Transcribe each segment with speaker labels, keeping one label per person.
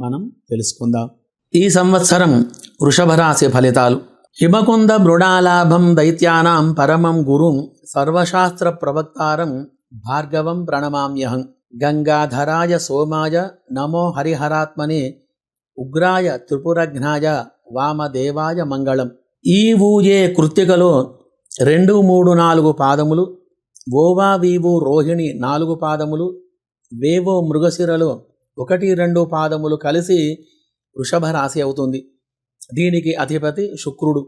Speaker 1: మనం తెలుసుకుందాం. ఈ సంవత్సరం వృషభరాశి ఫలితాలు. హిమకుంద మృణాలాభం దైత్యానాం పరమం గురుం సర్వశాస్త్ర ప్రవక్తారం భార్గవం ప్రణమామ్యహం. గంగాధరాయ సోమాయ నమో హరిహరాత్మనే ఉగ్రాయ త్రిపురఘ్నాయ వామదేవాయ మంగళం. ఈ ఊయే కృత్తికలో రెండు మూడు నాలుగు పాదములు ఓవా వీవు రోహిణి నాలుగు పాదములు వేవో మృగశిరలో ఒకటి రెండు పాదములు కలిసి వృషభ రాశి అవుతుంది. దీనికి అధిపతి శుక్రుడు.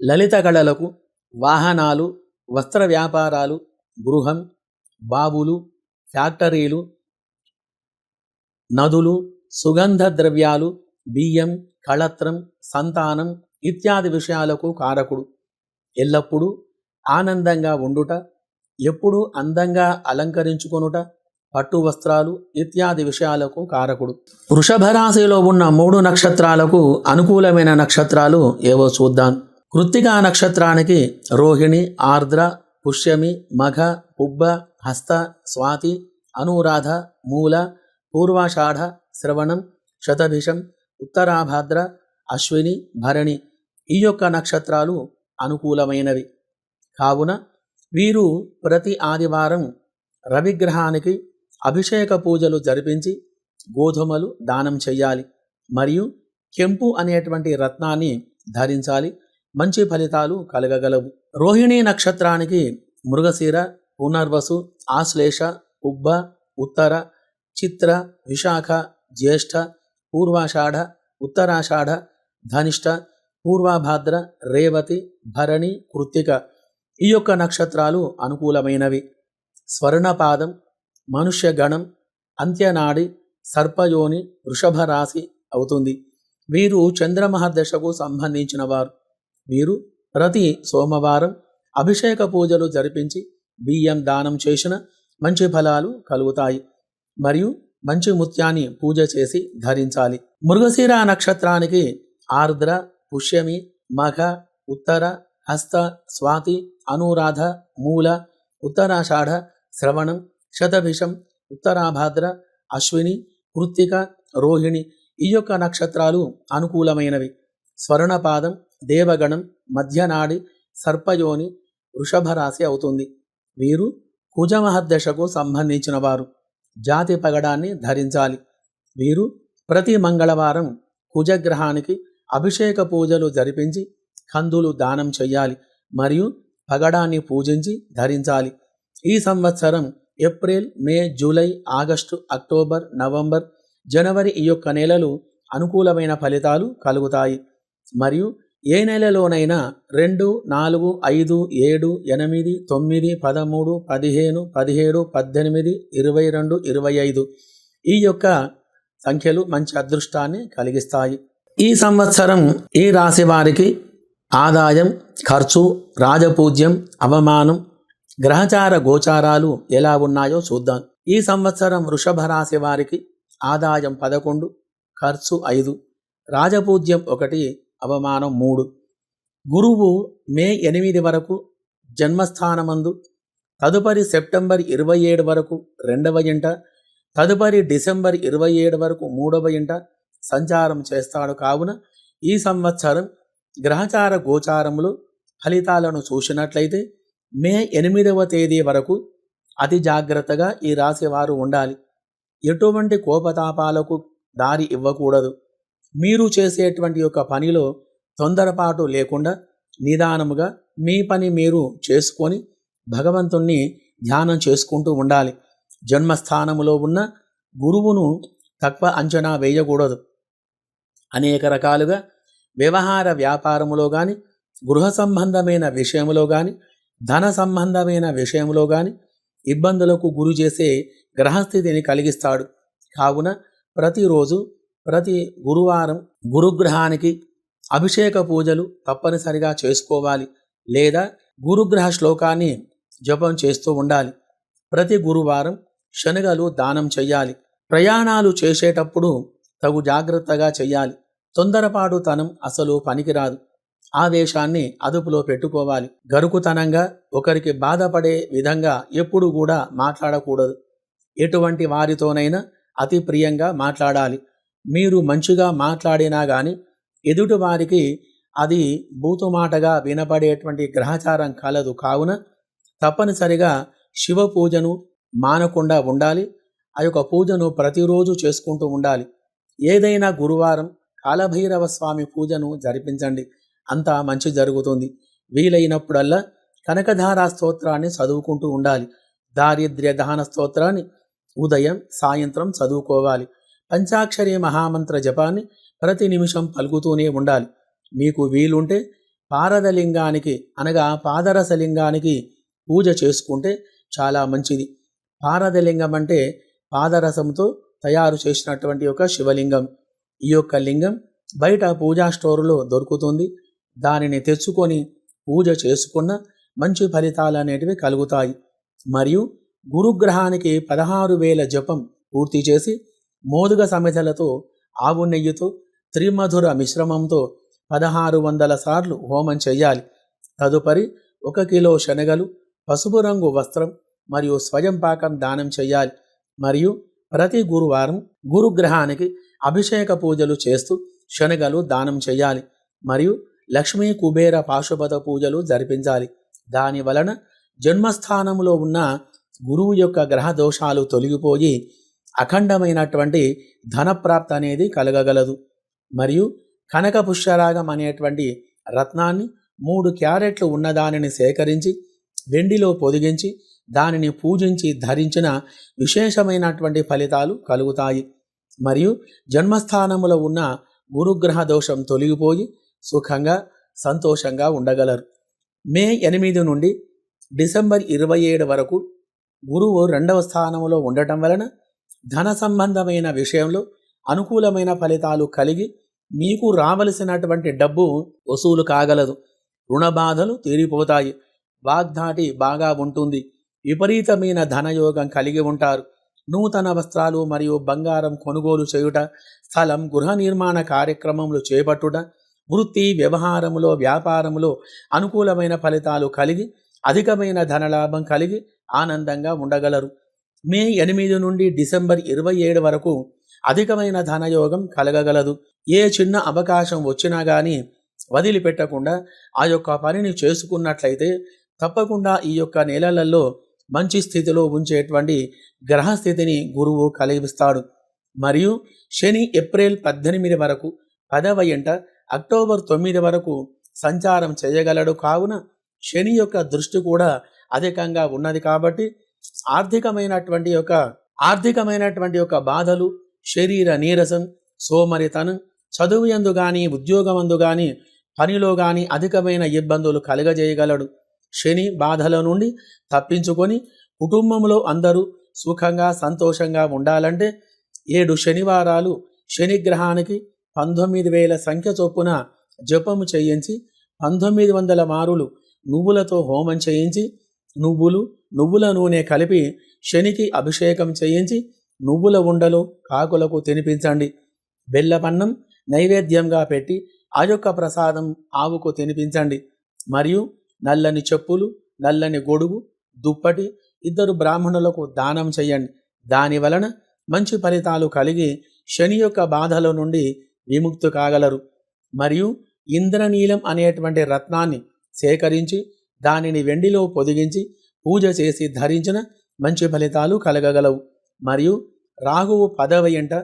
Speaker 1: లలిత కళలకు వాహనాలు వస్త్ర వ్యాపారాలు గృహం బావులు ఫ్యాక్టరీలు నదులు సుగంధ ద్రవ్యాలు బియ్యం కళత్రం సంతానం ఇత్యాది విషయాలకు కారకుడు. ఎల్లప్పుడూ ఆనందంగా ఉండుట ఎప్పుడూ అందంగా అలంకరించుకొనుట పట్టు వస్త్రాలు ఇత్యాది విషయాలకు కారకుడు. వృషభ రాశిలో ఉన్న మూడు నక్షత్రాలకు అనుకూలమైన నక్షత్రాలు ఏవో చూద్దాం. కృత్తికా నక్షత్రానికి రోహిణి ఆర్ద్ర పుష్యమి మఘ పుబ్బ హస్త స్వాతి అనురాధ మూల పూర్వాషాఢ శ్రవణం శతభిషం ఉత్తరాభాద్ర అశ్విని భరణి ఈ యొక్క నక్షత్రాలు అనుకూలమైనవి. కావున వీరు ప్రతి ఆదివారం రవిగ్రహానికి అభిషేక పూజలు జరిపించి గోధుమలు దానం చెయ్యాలి మరియు కెంపు అనేటువంటి రత్నాన్ని ధరించాలి. మంచి ఫలితాలు కలగగలవు. రోహిణీ నక్షత్రానికి మృగశిర పునర్వసు ఆశ్లేష ఉబ్బ ఉత్తర చిత్ర విశాఖ జ్యేష్ఠ పూర్వాషాఢ ఉత్తరాషాఢ ధనిష్ట పూర్వాభాద్ర రేవతి భరణి కృత్తిక ఈ యొక్క నక్షత్రాలు అనుకూలమైనవి. స్వర్ణపాదం మనుష్యగణం అంత్యనాడి సర్పయోని వృషభ రాశి అవుతుంది. వీరు చంద్రమహర్దశకు సంబంధించిన వారు. వీరు ప్రతి సోమవారం అభిషేక పూజలు జరిపించి బియ్యం దానం చేసిన మంచి ఫలాలు కలుగుతాయి. మరియు మంచి ముత్యాన్ని పూజ చేసి ధరించాలి. మృగశిర నక్షత్రానికి ఆర్ద్ర పుష్యమి మఘ ఉత్తర హస్త స్వాతి అనురాధ మూల ఉత్తరాషాఢ శ్రవణం శతభిషం ఉత్తరాభాద్ర అశ్విని కృత్తిక రోహిణి ఈ యొక్క నక్షత్రాలు అనుకూలమైనవి. స్వర్ణపాదం దేవగణం మధ్యనాడి సర్పయోని వృషభరాశి అవుతుంది. వీరు కుజమహర్దశకు సంబంధించిన వారు జాతి పగడాన్ని ధరించాలి. వీరు ప్రతి మంగళవారం కుజగ్రహానికి అభిషేక పూజలు జరిపించి కందులు దానం చేయాలి మరియు పగడాన్ని పూజించి ధరించాలి. ఈ సంవత్సరం April May July August October November జనవరి ఈ యొక్క నెలలు అనుకూలమైన ఫలితాలు కలుగుతాయి. మరియు ఏ నెలలోనైనా రెండు నాలుగు ఐదు ఏడు ఎనిమిది తొమ్మిది పదమూడు పదిహేను పదిహేడు పద్దెనిమిది ఇరవై రెండు ఇరవై ఐదు ఈ యొక్క సంఖ్యలు మంచి అదృష్టాన్ని కలిగిస్తాయి. ఈ సంవత్సరం ఈ రాశి వారికి ఆదాయం ఖర్చు రాజపూజ్యం అవమానం గ్రహచార గోచారాలు ఎలా ఉన్నాయో చూద్దాం. ఈ సంవత్సరం వృషభ రాశి వారికి ఆదాయం పదకొండు ఖర్చు ఐదు రాజపూజ్యం ఒకటి అవమానం మూడు. గురువు మే ఎనిమిది వరకు జన్మస్థానమందు తదుపరి సెప్టెంబర్ ఇరవై ఏడు వరకు రెండవ ఇంట తదుపరి డిసెంబర్ ఇరవై ఏడు వరకు మూడవ ఇంట సంచారం చేస్తాడు కావున ఈ సంవత్సరం గ్రహచార గోచారములు ఫలితాలను చూసినట్లయితే మే ఎనిమిదవ తేదీ వరకు అతి జాగ్రత్తగా ఈ రాశి వారు ఉండాలి. ఎటువంటి కోపతాపాలకు దారి ఇవ్వకూడదు. మీరు చేసేటువంటి యొక్క పనిలో తొందరపాటు లేకుండా నిదానముగా మీ పని మీరు చేసుకొని భగవంతుణ్ణి ధ్యానం చేసుకుంటూ ఉండాలి. జన్మస్థానములో ఉన్న గురువును తక్కువ అంచనా వేయకూడదు. అనేక రకాలుగా వ్యవహార వ్యాపారములో కానీ గృహ సంబంధమైన విషయములో కానీ ధన సంబంధమైన విషయంలో కానీ ఇబ్బందులకు గురి చేసే గ్రహస్థితిని కలిగిస్తాడు. కావున ప్రతిరోజు ప్రతి గురువారం గురుగ్రహానికి అభిషేక పూజలు తప్పనిసరిగా చేసుకోవాలి లేదా గురుగ్రహ శ్లోకాన్ని జపం చేస్తూ ఉండాలి. ప్రతి గురువారం శనగలు దానం చెయ్యాలి. ప్రయాణాలు చేసేటప్పుడు తగు జాగ్రత్తగా చెయ్యాలి. తొందరపాటుతనం అసలు పనికిరాదు. ఆవేశాన్ని అదుపులో పెట్టుకోవాలి. గరుకుతనంగా ఒకరికి బాధపడే విధంగా ఎప్పుడు కూడా మాట్లాడకూడదు. ఎటువంటి వారితోనైనా అతి ప్రియంగా మాట్లాడాలి. మీరు మంచిగా మాట్లాడినా కానీ ఎదుటి వారికి అది బూతుమాటగా వినపడేటువంటి గ్రహచారం కలదు. కావున తప్పనిసరిగా శివ పూజను మానకుండా ఉండాలి. ఆ యొక్క పూజను ప్రతిరోజు చేసుకుంటూ ఉండాలి. ఏదైనా గురువారం కాలభైరవ స్వామి పూజను జరిపించండి. అంతా మంచి జరుగుతుంది. వీలైనప్పుడల్లా కనకధారా స్తోత్రాన్ని చదువుకుంటూ ఉండాలి. దారిద్ర్య దహన స్తోత్రాన్ని ఉదయం సాయంత్రం చదువుకోవాలి. పంచాక్షరి మహామంత్ర జపాన్ని ప్రతి నిమిషం పలుకుతూనే ఉండాలి. మీకు వీలుంటే పారదలింగానికి అనగా పాదరసలింగానికి పూజ చేసుకుంటే చాలా మంచిది. పారదలింగం అంటే పాదరసంతో తయారు చేసినటువంటి ఒక శివలింగం. ఈ యొక్క లింగం బయట పూజా స్టోరులో దొరుకుతుంది. దానిని తెచ్చుకొని పూజ చేసుకున్న మంచి ఫలితాలు అనేటివి కలుగుతాయి. మరియు గురుగ్రహానికి పదహారు వేల జపం పూర్తి చేసి మోదుగ సమితలతో ఆవు నెయ్యితో త్రిమధుర మిశ్రమంతో పదహారు వందల సార్లు హోమం చేయాలి. తదుపరి ఒక కిలో శనగలు పసుపు రంగు వస్త్రం మరియు స్వయం పాకం దానం చేయాలి. మరియు ప్రతి గురువారం గురుగ్రహానికి అభిషేక పూజలు చేస్తూ శనగలు దానం చేయాలి. మరియు లక్ష్మీ కుబేర పాశుపత పూజలు జరిపించాలి. దాని వలన జన్మస్థానంలో ఉన్న గురువు యొక్క గ్రహ దోషాలు తొలగిపోయి అఖండమైనటువంటి ధనప్రాప్తి అనేది కలగగలదు. మరియు కనక పుష్యరాగం అనేటువంటి రత్నాన్ని మూడు క్యారెట్లు ఉన్నదానిని సేకరించి వెండిలో పొదిగించి దానిని పూజించి ధరించిన విశేషమైనటువంటి ఫలితాలు కలుగుతాయి. మరియు జన్మస్థానములో ఉన్న గురుగ్రహ దోషం తొలగిపోయి సుఖంగా సంతోషంగా ఉండగలరు. మే ఎనిమిది నుండి డిసెంబర్ ఇరవై ఏడు వరకు గురువు రెండవ స్థానంలో ఉండటం వలన ధన సంబంధమైన విషయంలో అనుకూలమైన ఫలితాలు కలిగి మీకు రావలసినటువంటి డబ్బు వసూలు కాగలదు. రుణ బాధలు తీరిపోతాయి. వాగ్దాటి బాగా ఉంటుంది. విపరీతమైన ధనయోగం కలిగి ఉంటారు. నూతన వస్త్రాలు మరియు బంగారం కొనుగోలు చేయుట స్థలం గృహ నిర్మాణ కార్యక్రమములు చేపట్టుట వృత్తి వ్యవహారములో వ్యాపారములో అనుకూలమైన ఫలితాలు కలిగి అధికమైన ధనలాభం కలిగి ఆనందంగా ఉండగలరు. మే ఎనిమిది నుండి డిసెంబర్ ఇరవై ఏడు వరకు అధికమైన ధనయోగం కలగగలదు. ఏ చిన్న అవకాశం వచ్చినా కానీ వదిలిపెట్టకుండా ఆ యొక్క పనిని చేసుకున్నట్లయితే తప్పకుండా ఈ యొక్క నెలలలో మంచి స్థితిలో ఉంచేటువంటి గ్రహస్థితిని గురువు కలిగిస్తాడు. మరియు శని ఏప్రిల్ పద్దెనిమిది వరకు పదవ ఎంట అక్టోబర్ తొమ్మిది వరకు సంచారం చేయగలడు. కావున శని యొక్క దృష్టి కూడా అధికంగా ఉన్నది కాబట్టి ఆర్థికమైనటువంటి యొక్క ఆర్థికమైనటువంటి యొక్క బాధలు శరీర నీరసం సోమరితనం చదువు ఎందు కానీ ఉద్యోగమందు కానీ పనిలో కానీ అధికమైన ఇబ్బందులు కలగజేయగలడు. శని బాధల నుండి తప్పించుకొని కుటుంబంలో అందరూ సుఖంగా సంతోషంగా ఉండాలంటే ఏడు శనివారాలు శనిగ్రహానికి పంతొమ్మిది వేల సంఖ్య చొప్పున జపము చేయించి పంతొమ్మిది వందల మారులు నువ్వులతో హోమం చేయించి నువ్వులు నువ్వుల నూనె కలిపి శనికి అభిషేకం చేయించి నువ్వుల ఉండలు కాకులకు తినిపించండి. బెల్లపన్నం నైవేద్యంగా పెట్టి ఆ యొక్క ప్రసాదం ఆవుకు తినిపించండి. మరియు నల్లని చెప్పులు నల్లని గొడుగు దుప్పటి ఇద్దరు బ్రాహ్మణులకు దానం చేయండి. దాని వలన మంచి ఫలితాలు కలిగి శని యొక్క బాధల నుండి విముక్తు కాగలరు. మరియు ఇంద్రనీలం అనేటువంటి రత్నాన్ని సేకరించి దానిని వెండిలో పొదిగించి పూజ చేసి ధరించిన మంచి ఫలితాలు కలగగలవు. మరియు రాహువు పదవ ఎంట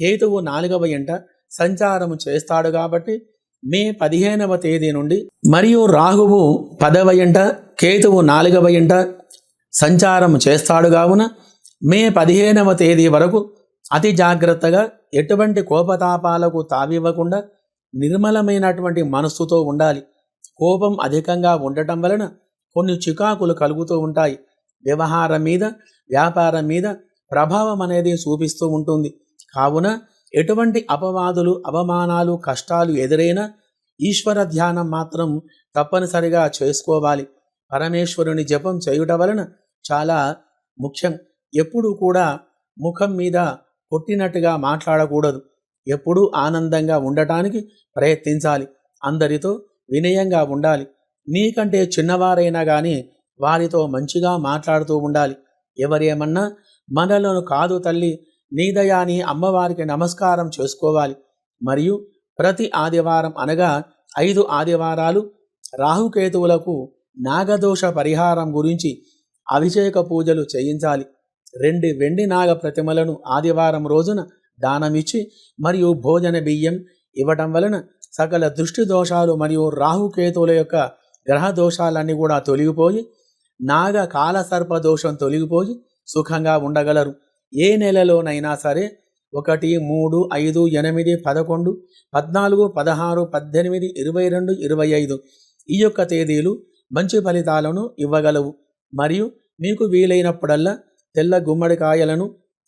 Speaker 1: కేతువు నాలుగవ ఎంట సంచారము చేస్తాడు కాబట్టి మే పదిహేనవ తేదీ నుండి మరియు రాహువు పదవ ఎంట కేతువు నాలుగవ ఎంట సంచారం చేస్తాడు కావున మే పదిహేనవ తేదీ వరకు అతి జాగ్రత్తగా ఎటువంటి కోపతాపాలకు తావివ్వకుండా నిర్మలమైనటువంటి మనస్సుతో ఉండాలి. కోపం అధికంగా ఉండటం వలన కొన్ని చికాకులు కలుగుతూ ఉంటాయి. వ్యవహారం మీద వ్యాపారం మీద ప్రభావం అనేది చూపిస్తూ ఉంటుంది. కావున ఎటువంటి అపవాదులు అవమానాలు కష్టాలు ఎదురైనా ఈశ్వర ధ్యానం మాత్రం తప్పనిసరిగా చేసుకోవాలి. పరమేశ్వరుని జపం చేయుట వలన చాలా ముఖ్యం. ఎప్పుడు కూడా ముఖం మీద కొట్టినట్టుగా మాట్లాడకూడదు. ఎప్పుడూ ఆనందంగా ఉండటానికి ప్రయత్నించాలి. అందరితో వినయంగా ఉండాలి. నీకంటే చిన్నవారైనా కానీ వారితో మంచిగా మాట్లాడుతూ ఉండాలి. ఎవరేమన్నా మనలను కాదు తల్లి నీదయాని అమ్మవారికి నమస్కారం చేసుకోవాలి. మరియు ప్రతి ఆదివారం అనగా ఐదు ఆదివారాలు రాహుకేతువులకు నాగదోష పరిహారం గురించి అభిషేక పూజలు చేయించాలి. రెండు వెండి నాగ ప్రతిమలను ఆదివారం రోజున దానమిచ్చి మరియు భోజన బియ్యం ఇవ్వటం వలన సకల దృష్టి దోషాలు మరియు రాహుకేతువుల యొక్క గ్రహ దోషాలన్నీ కూడా తొలగిపోయి నాగ కాల సర్ప దోషం తొలగిపోయి సుఖంగా ఉండగలరు. ఏ నెలలోనైనా సరే ఒకటి మూడు ఐదు ఎనిమిది పదకొండు పద్నాలుగు పదహారు పద్దెనిమిది ఇరవై రెండు ఇరవై ఐదు ఈ యొక్క తేదీలు మంచి ఫలితాలను ఇవ్వగలవు. మరియు మీకు వీలైనప్పుడల్లా తెల్ల గుమ్మడికాయలను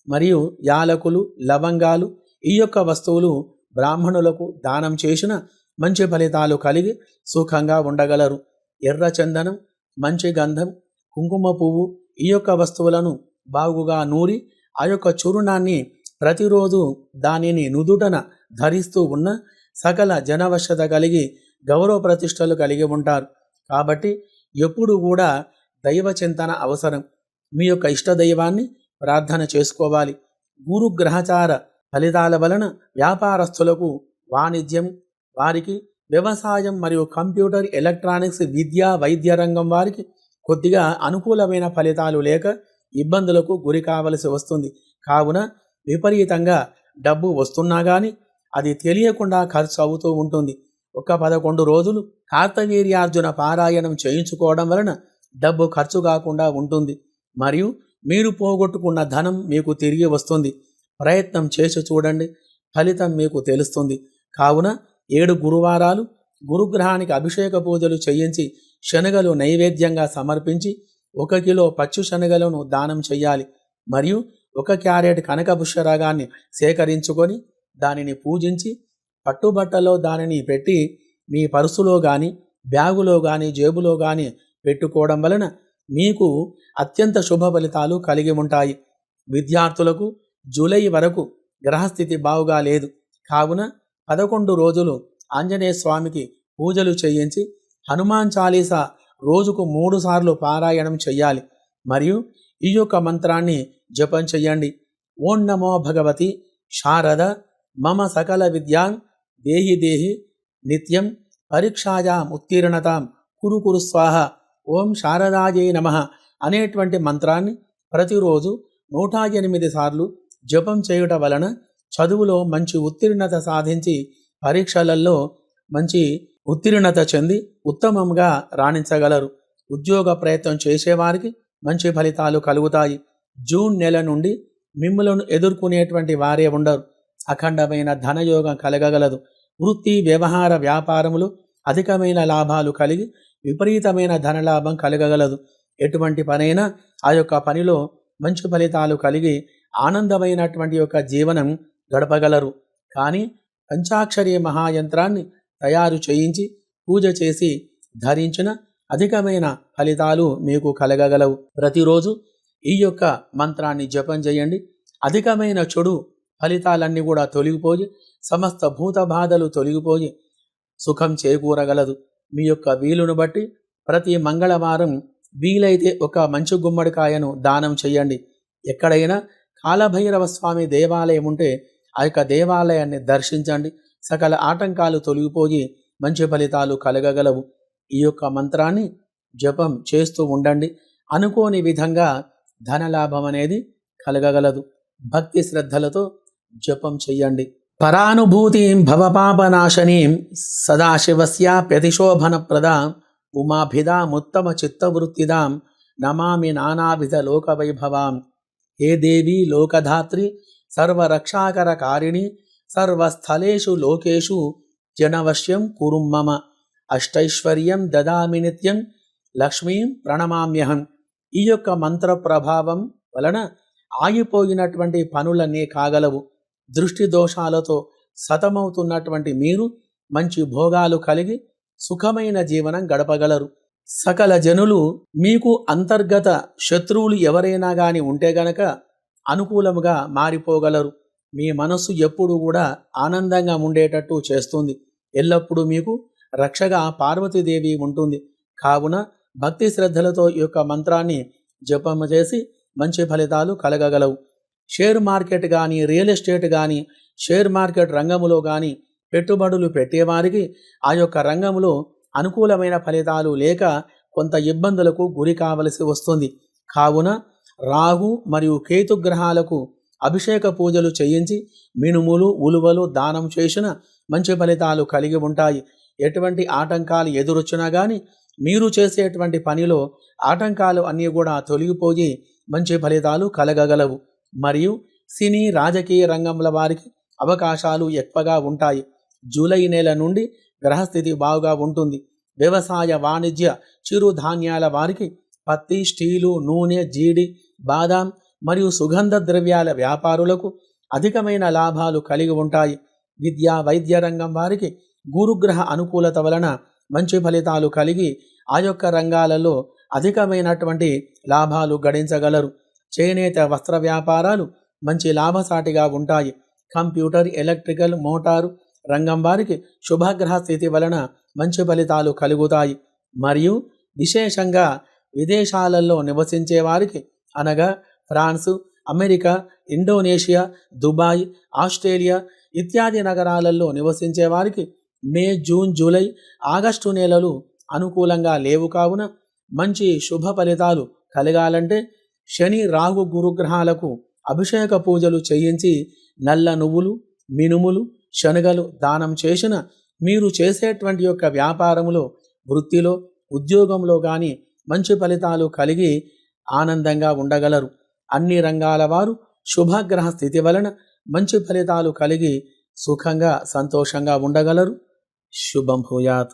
Speaker 1: మరియు యాలకులు లవంగాలు ఈ యొక్క వస్తువులు బ్రాహ్మణులకు దానం చేసిన మంచి ఫలితాలు కలిగి సుఖంగా ఉండగలరు. ఎర్ర చందనం మంచి గంధం కుంకుమ పువ్వు ఈ యొక్క వస్తువులను బాగుగా నూరి ఆ యొక్క చూర్ణాన్ని ప్రతిరోజు దానిని నుదుటన ధరిస్తూ ఉన్న సకల జనవశ్యత కలిగి గౌరవ ప్రతిష్టలు కలిగి ఉంటారు. కాబట్టి ఎప్పుడు కూడా దైవ చింతన అవసరం. మీ యొక్క ఇష్ట దైవాన్ని ప్రార్థన చేసుకోవాలి. గురు గ్రహచార ఫలితాల వలన వ్యాపారస్తులకు వాణిజ్యం వారికి వ్యవసాయం మరియు కంప్యూటర్ ఎలక్ట్రానిక్స్ విద్య వైద్య రంగం వారికి కొద్దిగా అనుకూలమైన ఫలితాలు లేక ఇబ్బందులకు గురి కావలసి వస్తుంది. కావున విపరీతంగా డబ్బు వస్తున్నా కానీ అది తెలియకుండా ఖర్చు అవుతూ ఉంటుంది. ఒక పదకొండు రోజులు కార్తవీర్యార్జున పారాయణం చేయించుకోవడం వలన డబ్బు ఖర్చు కాకుండా ఉంటుంది. మరియు మీరు పోగొట్టుకున్న ధనం మీకు తిరిగి వస్తుంది. ప్రయత్నం చేసి చూడండి. ఫలితం మీకు తెలుస్తుంది. కావున ఏడు గురువారాలు గురుగ్రహానికి అభిషేక పూజలు చేయించి శనగలు నైవేద్యంగా సమర్పించి ఒక కిలో పచ్చు శనగలను దానం చేయాలి. మరియు ఒక క్యారెట్ కనక పుష్యరాగాన్ని సేకరించుకొని దానిని పూజించి పట్టుబట్టలో దానిని పెట్టి మీ పర్సులో కానీ బ్యాగులో కానీ జేబులో కానీ పెట్టుకోవడం వలన మీకు అత్యంత శుభ ఫలితాలు కలిగి ఉంటాయి. విద్యార్థులకు జూలై వరకు గ్రహస్థితి బావుగా లేదు. కావున పదకొండు రోజులు ఆంజనేయ స్వామికి పూజలు చేయించి హనుమాన్ చాలీసా రోజుకు మూడు సార్లు పారాయణం చెయ్యాలి. మరియు ఈ యొక్క మంత్రాన్ని జపం చెయ్యండి. ఓం నమో భగవతి శారద మమ సకల విద్యాం దేహి దేహి నిత్యం పరీక్షాయాం ఉత్తీర్ణతాం కురు కురు స్వాహ ఓం శారదాయే నమ అనేటువంటి మంత్రాన్ని ప్రతిరోజు నూట ఎనిమిది సార్లు జపం చేయుట వలన చదువులో మంచి ఉత్తీర్ణత సాధించి పరీక్షలలో మంచి ఉత్తీర్ణత చెంది ఉత్తమంగా రాణించగలరు. ఉద్యోగ ప్రయత్నం చేసేవారికి మంచి ఫలితాలు కలుగుతాయి. జూన్ నెల నుండి మిమ్మలను ఎదుర్కొనేటువంటి వారే ఉండరు. అఖండమైన ధనయోగం కలగగలదు. వృత్తి వ్యవహార వ్యాపారములు అధికమైన లాభాలు కలిగి విపరీతమైన ధనలాభం కలగగలదు. ఎటువంటి పనైనా ఆ యొక్క పనిలో మంచి ఫలితాలు కలిగి ఆనందమైనటువంటి యొక్క జీవనం గడపగలరు. కానీ పంచాక్షరి మహాయంత్రాన్ని తయారు చేయించి పూజ చేసి ధరించిన అధికమైన ఫలితాలు మీకు కలగగలవు. ప్రతిరోజు ఈ యొక్క మంత్రాన్ని జపం చేయండి. అధికమైన చెడు ఫలితాలన్నీ కూడా తొలగిపోయి సమస్త భూత బాధలు తొలగిపోయి సుఖం చేకూరగలదు. మీ యొక్క వీలును బట్టి ప్రతి మంగళవారం వీలైతే ఒక మంచు గుమ్మడికాయను దానం చేయండి. ఎక్కడైనా కాలభైరవ స్వామి దేవాలయం ఉంటే ఆ యొక్క దేవాలయాన్ని దర్శించండి. సకల ఆటంకాలు తొలగిపోయి మంచి ఫలితాలు కలగగలవు. ఈ యొక్క మంత్రాన్ని జపం చేస్తూ ఉండండి. అనుకోని విధంగా ధనలాభం అనేది కలగగలదు. భక్తి శ్రద్ధలతో జపం చెయ్యండి పరానుభూతిం భవపాపనాశనీం సదాశివస్య ప్రతిశోభనప్రద ఉమాభిదాముత్తమ చిత్తవృత్తిదాం నమామి నానావిధ లోకవైభవాం। హే దేవి లోకధాత్రి సర్వరక్షాకరకారిణి సర్వస్థలేషు లోకేషు జనవశ్యం కురుం మమ అష్టైశ్వర్యం దదామి నిత్యం లక్ష్మీం ప్రణమామ్యహం। ఈ యొక్క మంత్ర ప్రభావం వలన ఆగిపోయినటువంటి పనులన్నీ కాగలవు। దృష్టి దోషాలతో సతమవుతున్నటువంటి మీరు మంచి భోగాలు కలిగి సుఖమైన జీవనం గడపగలరు. సకల జనులు మీకు అంతర్గత శత్రువులు ఎవరైనా గాని ఉంటే గనక అనుకూలముగా మారిపోగలరు. మీ మనస్సు ఎప్పుడు కూడా ఆనందంగా ఉండేటట్టు చేస్తుంది. ఎల్లప్పుడూ మీకు రక్షగా పార్వతీదేవి ఉంటుంది. కావున భక్తి శ్రద్ధలతో ఈ యొక్క మంత్రాన్ని జపం చేసి మంచి ఫలితాలు కలగగలవు. షేర్ మార్కెట్ కానీ రియల్ ఎస్టేట్ కానీ షేర్ మార్కెట్ రంగములో కానీ పెట్టుబడులు పెట్టేవారికి ఆ యొక్క రంగంలో అనుకూలమైన ఫలితాలు లేక కొంత ఇబ్బందులకు గురి కావలసి వస్తుంది. కావున రాహు మరియు కేతు గ్రహాలకు అభిషేక పూజలు చేయించి మినుములు ఉలువలు దానం చేసిన మంచి ఫలితాలు కలిగి ఉంటాయి. ఎటువంటి ఆటంకాలు ఎదురొచ్చినా కానీ మీరు చేసేటువంటి పనిలో ఆటంకాలు అన్నీ కూడా తొలగిపోయి మంచి ఫలితాలు కలగగలవు. మరియు సినీ రాజకీయ రంగంల వారికి అవకాశాలు ఎక్కువగా ఉంటాయి. జూలై నెల నుండి గ్రహస్థితి బాగా ఉంటుంది. వ్యవసాయ వాణిజ్య చిరుధాన్యాల వారికి పత్తి స్టీలు నూనె జీడి బాదాం మరియు సుగంధ ద్రవ్యాల వ్యాపారులకు అధికమైన లాభాలు కలిగి ఉంటాయి. విద్యా వైద్య రంగం వారికి గురుగ్రహ అనుకూలత వలన మంచి ఫలితాలు కలిగి ఆ యొక్క రంగాలలో అధికమైనటువంటి లాభాలు గడించగలరు. చేనేత వస్త్ర వ్యాపారాలు మంచి లాభసాటిగా ఉంటాయి. కంప్యూటర్ ఎలక్ట్రికల్ మోటారు రంగం వారికి శుభగ్రహ స్థితి వలన మంచి ఫలితాలు కలుగుతాయి. మరియు విశేషంగా విదేశాలలో నివసించే వారికి అనగా France America Indonesia Dubai Australia ఇత్యాది నగరాలలో నివసించే వారికి మే జూన్ జూలై ఆగస్టు నెలలు అనుకూలంగా లేవు కావున మంచి శుభ ఫలితాలు కలగాలంటే శని రాహు గురుగ్రహాలకు అభిషేక పూజలు చేయించి నల్ల నువ్వులు మినుములు శనగలు దానం చేసిన మీరు చేసేటువంటి యొక్క వ్యాపారములో వృత్తిలో ఉద్యోగంలో కానీ మంచి ఫలితాలు కలిగి ఆనందంగా ఉండగలరు. అన్ని రంగాల వారు శుభగ్రహ స్థితి వలన మంచి ఫలితాలు కలిగి సుఖంగా సంతోషంగా ఉండగలరు. శుభం భూయాత్.